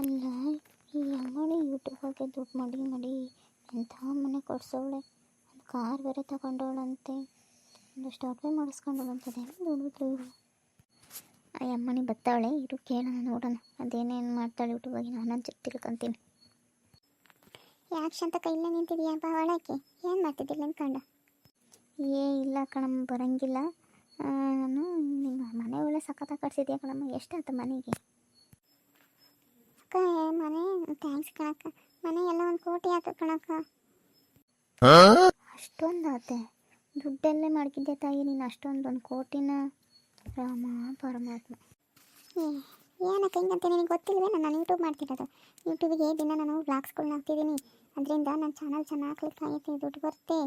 ಅಲ್ಲ ಈ ಯೂಟ್ಯೂಬ್ ಯೂಟ್ಯೂಬಾಗೆ ದುಡ್ಡು ಮಾಡಿ ಮಾಡಿ. ಎಂಥ ಮನೆ ಕೊಡ್ಸೋಳೆ ಒಂದು ಕಾರ್ ಬೇರೆ ತಗೊಂಡವಳಂತೆ. ಒಂದಷ್ಟು ಅಡುಗೆ ಮಾಡಿಸ್ಕೊಂಡವಳಂತದೆ ದುಡಿದ್ರು ಇವರು ಆ ಅಮ್ಮನಿ ಬತ್ತಾವಳೆ ಇರು ಕೇಳೋಣ ನೋಡೋಣ. ಅದೇನೇನು ಮಾಡ್ತಾಳೆ ಯೂಟ್ಯೂಬಾಗಿ ನಾನು ತಿಳ್ಕೊಂತೀನಿ ಯಾಕೆ ಶಾಂತ ಕೈಲೇ ನಿಂತಿದೀಯಾ? ಬಾ ಒಳಕ್ಕೆ. ಏನು ಮಾಡ್ತಿದ್ದಿಲ್ಲ ಕಂಡ? ಏ ಇಲ್ಲ ಕಣಮ್ಮ ಬರಂಗಿಲ್ಲ. ನಾನು ನಿಮ್ಮ ಮನೆ ಒಳ್ಳೆ ಸಖತ್ತಾಗಿ ಕಟ್ಸಿದ್ಯಾ ಕಣಮ್ಮ? ಎಷ್ಟಾಯ್ತು ಮನೆಗೆ? ಅಕ್ಕ ಮನೆ ಥ್ಯಾಂಕ್ಸ್ ಕಣಕ್ಕ ಮನೆ ಎಲ್ಲ ಒಂದು ಕೋಟಿ ಆಯ್ತು ಕಣಕ್ಕ. ಅಷ್ಟೊಂದು ಆತೆ. ದುಡ್ಡೆಲ್ಲೇ ಮಾಡ್ಕಿದ್ದೆ ತಾಯಿ ನೀನು ಅಷ್ಟೊಂದು ಒಂದು ಕೋಟಿನ? ರಾಮ ಪರಮಾತ್ಮ. ಏನಕ್ಕ ಹಿಂಗಂತ ನಿನಗೆ ಗೊತ್ತಿಲ್ವೇ? ನಾನು ಯೂಟ್ಯೂಬ್ ಮಾಡ್ತಿರೋದು. ಯೂಟ್ಯೂಬಿಗೆ ದಿನ ನಾನು ವ್ಲಾಗ್ಸ್ಗಳನ್ನ ಹಾಕ್ತಿದ್ದೀನಿ ಅದರಿಂದ ನನ್ನ ಚಾನಲ್ ಚೆನ್ನಾಗಿ ಕ್ಲಿಕ್ ಆಗೈತೆ ದುಡ್ಡು ಬರುತ್ತೆ.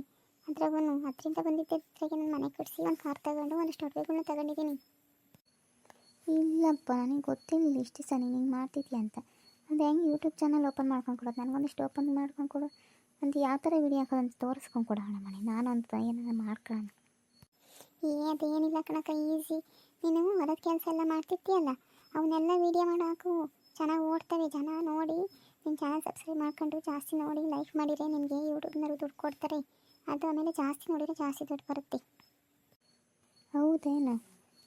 ಅದ್ರಾಗೂ ಅದರಿಂದ ಬಂದಿದ್ದಕ್ಕೆ ನನ್ನ ಮನೆ ಕಟ್ಸಿ ಒಂದು ಕಾರ್ ತಗೊಂಡು ಒಂದಷ್ಟು ಅಡುಗೆಗಳನ್ನ ತಗೊಂಡಿದ್ದೀನಿ ಇಲ್ಲಪ್ಪ ನನಗೆ ಗೊತ್ತಿಲ್ಲ ಇಷ್ಟು ಸಹ ನೀನು ಹಿಂಗೆ ಮಾಡ್ತಿದ್ಯಾ ಅಂತ. ಅದು ಹೆಂಗೆ ಯೂಟ್ಯೂಬ್ ಚಾನಲ್ ಓಪನ್ ಮಾಡ್ಕೊಂಡು ಕೊಡೋದು? ನನಗೊಂದಿಷ್ಟು ಓಪನ್ ಮಾಡ್ಕೊಂಡು ಕೊಡು. ಅಂತ ಯಾವ ಥರ ವಿಡಿಯೋ ಹಾಕೋದಂತ ತೋರಿಸ್ಕೊಂಡು ಕೊಡೋಣ ಮನೆ. ನಾನು ಅಂತ ಏನಾರ ಮಾಡ್ಕೊಳ್ಳೋಣ ಏ, ಅದೇನಿಲ್ಲ ಕಣಕ್ಕ ಈಸಿ ನೀನು ಹೊಲದ ಕೆಲಸ ಎಲ್ಲ ಮಾಡ್ತಿರ್ತೀಯಲ್ಲ? ಅವನ್ನೆಲ್ಲ ವೀಡಿಯೋ ಮಾಡಿ, ಹಾಕು. ಚೆನ್ನಾಗಿ ಓಡ್ತವೆ, ಜನ ನೋಡಿ. ನಿನ್ನ ಚಾನಲ್ ಸಬ್ಸ್ಕ್ರೈಬ್ ಮಾಡ್ಕೊಂಡು ಜಾಸ್ತಿ ನೋಡಿ ಲೈಕ್ ಮಾಡಿದರೆ ನಿನಗೆ ಯೂಟ್ಯೂಬ್ನವರು ದುಡ್ಡು ಕೊಡ್ತಾರೆ. ಅದು ಆಮೇಲೆ ಜಾಸ್ತಿ ನೋಡಿದರೆ ಜಾಸ್ತಿ ದುಡ್ಡು ಬರುತ್ತೆ. ಹೌದೇನು?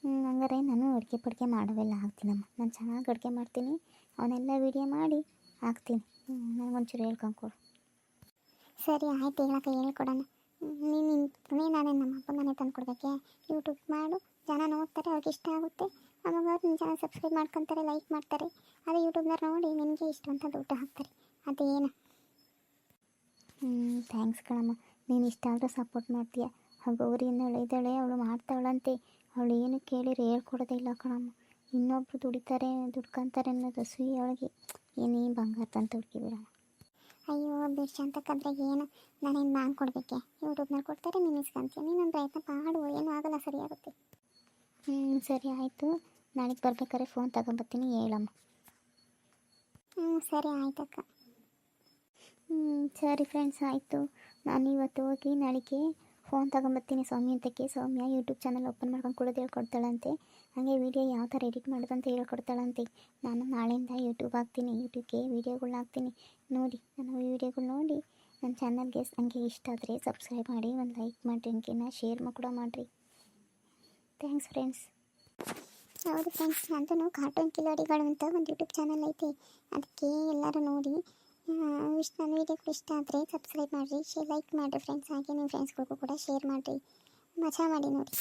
ಹಂಗಾರೆ ನಾನು ಅಡುಗೆ ಪಡುಗೆ ಮಾಡೋವೆಲ್ಲ ಹಾಕ್ತೀನಮ್ಮ ನಾನು ಚೆನ್ನಾಗಿ ಅಡುಗೆ ಮಾಡ್ತೀನಿ. ಅವನ್ನೆಲ್ಲ ವಿಡಿಯೋ ಮಾಡಿ ಹಾಕ್ತೀನಿ. ನನಗೊಂಚೂರು ಹೇಳ್ಕೊಂಡು ಕೊಡು ಸರಿ, ಆಯ್ತು ಹೇಳಕ್ಕ, ಹೇಳ್ಕೊಡೋಣ. ನೀನು ನೀನು, ನಾನೇ ನಮ್ಮ ಅಪ್ಪ ಮನೆ ತಂದು ಕೊಡೋದಕ್ಕೆ ಯೂಟ್ಯೂಬ್ ಮಾಡು. ಜನ ನೋಡ್ತಾರೆ, ಅವ್ರಿಗೆ ಇಷ್ಟ ಆಗುತ್ತೆ. ಆವಾಗ ಅವ್ರು ನಿಮ್ಮ ಜನ ಸಬ್ಸ್ಕ್ರೈಬ್ ಮಾಡ್ಕೊತಾರೆ ಲೈಕ್ ಮಾಡ್ತಾರೆ. ಅದೇ ಯೂಟ್ಯೂಬ್ನವ್ರು ನೋಡಿ ನಿಮಗೆ ಇಷ್ಟ ಅಂತ ದುಡ್ಡು ಹಾಕ್ತಾರೆ. ಅದೇನು? ಹ್ಞೂ ಥ್ಯಾಂಕ್ಸ್ ಕಣಮ್ಮ. ನೀನು ಇಷ್ಟ ಆದರೂ ಸಪೋರ್ಟ್ ಮಾಡ್ತೀಯ. ಗೌರಿಯಿಂದ ಇದ್ದಾಳೆ ಅವಳು ಮಾಡ್ತಾವಳಂತೆ ಅವಳು ಏನು ಕೇಳಿರಿ ಹೇಳ್ಕೊಡೋದೇ ಇಲ್ಲ ಕಣಮ್ಮ. ಇನ್ನೊಬ್ರು ದುಡಿತಾರೆ, ದುಡ್ಕೊಂತಾರೆ ಅನ್ನೋದು ಸುಯಿ ಅವಳಿಗೆ. ಏನೇ ಬಂಗಾರ ತಂದು ಹುಡುಕಿ ಬಿಡೋಣ. ಅಯ್ಯೋ ಅಂತ ಅಂತಕ್ಕಂದ್ರೆ ಏನು? ನಾನೇನು ನಾನು ಕೊಡಬೇಕೆ? ಯೂಟ್ಯೂಬ್ನಲ್ಲಿ ಕೊಡ್ತಾರೆ, ನೀನು ಇಸ್ಕೊಂತೀಯ. ನೀನೊಂದು ಪ್ರಯತ್ನ ಪಾಡು ಏನೂ ಆಗಲ್ಲ, ಸರಿಯಾಗುತ್ತೆ. ಹ್ಞೂ ಸರಿ ಆಯಿತು. ನಾಳೆಗೆ ಬರ್ಬೇಕಾದ್ರೆ ಫೋನ್ ತಗೊಂಬರ್ತೀನಿ, ಹೇಳಮ್ಮ. ಹ್ಞೂ ಸರಿ ಆಯ್ತಕ್ಕ. ಹ್ಞೂ ಸರಿ ಫ್ರೆಂಡ್ಸ್ ಆಯಿತು. ನಾನು ಇವತ್ತು ಹೋಗಿ ನಾಳೆಗೆ ಫೋನ್ ತಗೊಂಬರ್ತೀನಿ ಸೌಮ್ಯ ಅಂತಕ್ಕೆ. ಸೌಮ್ಯ ಯೂಟ್ಯೂಬ್ ಚಾನಲ್ ಓಪನ್ ಮಾಡ್ಕೊಂಡು ಕೊಡೋದು ಹೇಳ್ಕೊಡ್ತಾಳಂತೆ. ಹಾಗೆ ವೀಡಿಯೋ ಯಾವ ಥರ ಎಡಿಟ್ ಮಾಡೋದು ಅಂತ ಹೇಳ್ಕೊಡ್ತಾಳಂತೆ. ನಾನು ನಾಳೆಯಿಂದ ಯೂಟ್ಯೂಬ್ ಹಾಕ್ತೀನಿ, ಯೂಟ್ಯೂಬ್ಗೆ ವೀಡಿಯೋಗಳ್ನ ಹಾಕ್ತೀನಿ. ನೋಡಿ ನಾನು ವೀಡಿಯೋಗಳು ನೋಡಿ. ನನ್ನ ಚಾನಲ್ಗೆ ಹಂಗೆ ಇಷ್ಟ ಆದರೆ ಸಬ್ಸ್ಕ್ರೈಬ್ ಮಾಡಿ, ಒಂದು ಲೈಕ್ ಮಾಡಿರಿ ಅಂಕಿನ ಶೇರ್ ಕೂಡ ಮಾಡಿರಿ. Thanks friends. ಹೌದು ಫ್ರೆಂಡ್ಸ್, ನಂದು ಕಾರ್ಟೂನ್ ಕಿಲಾಡಿಗಳು ಅಂತ ಒಂದು ಯೂಟ್ಯೂಬ್ ಚಾನಲ್ ಐತೆ. ಅದಕ್ಕೆ ಎಲ್ಲರೂ ನೋಡಿ. ಇಷ್ಟ ನನ್ನ ವೀಡಿಯೋಗಳು ಇಷ್ಟ ಆದರೆ ಸಬ್ಸ್ಕ್ರೈಬ್ ಮಾಡಿರಿ ಶೇ ಲೈಕ್ ಮಾಡಿರಿ ಫ್ರೆಂಡ್ಸ್ ಹಾಗೆ ನಿಮ್ಮ ಫ್ರೆಂಡ್ಸ್ಗಳಿಗೂ ಕೂಡ ಶೇರ್ ಮಾಡಿರಿ. ಮಜಾ ಮಾಡಿ ನೋಡಿ.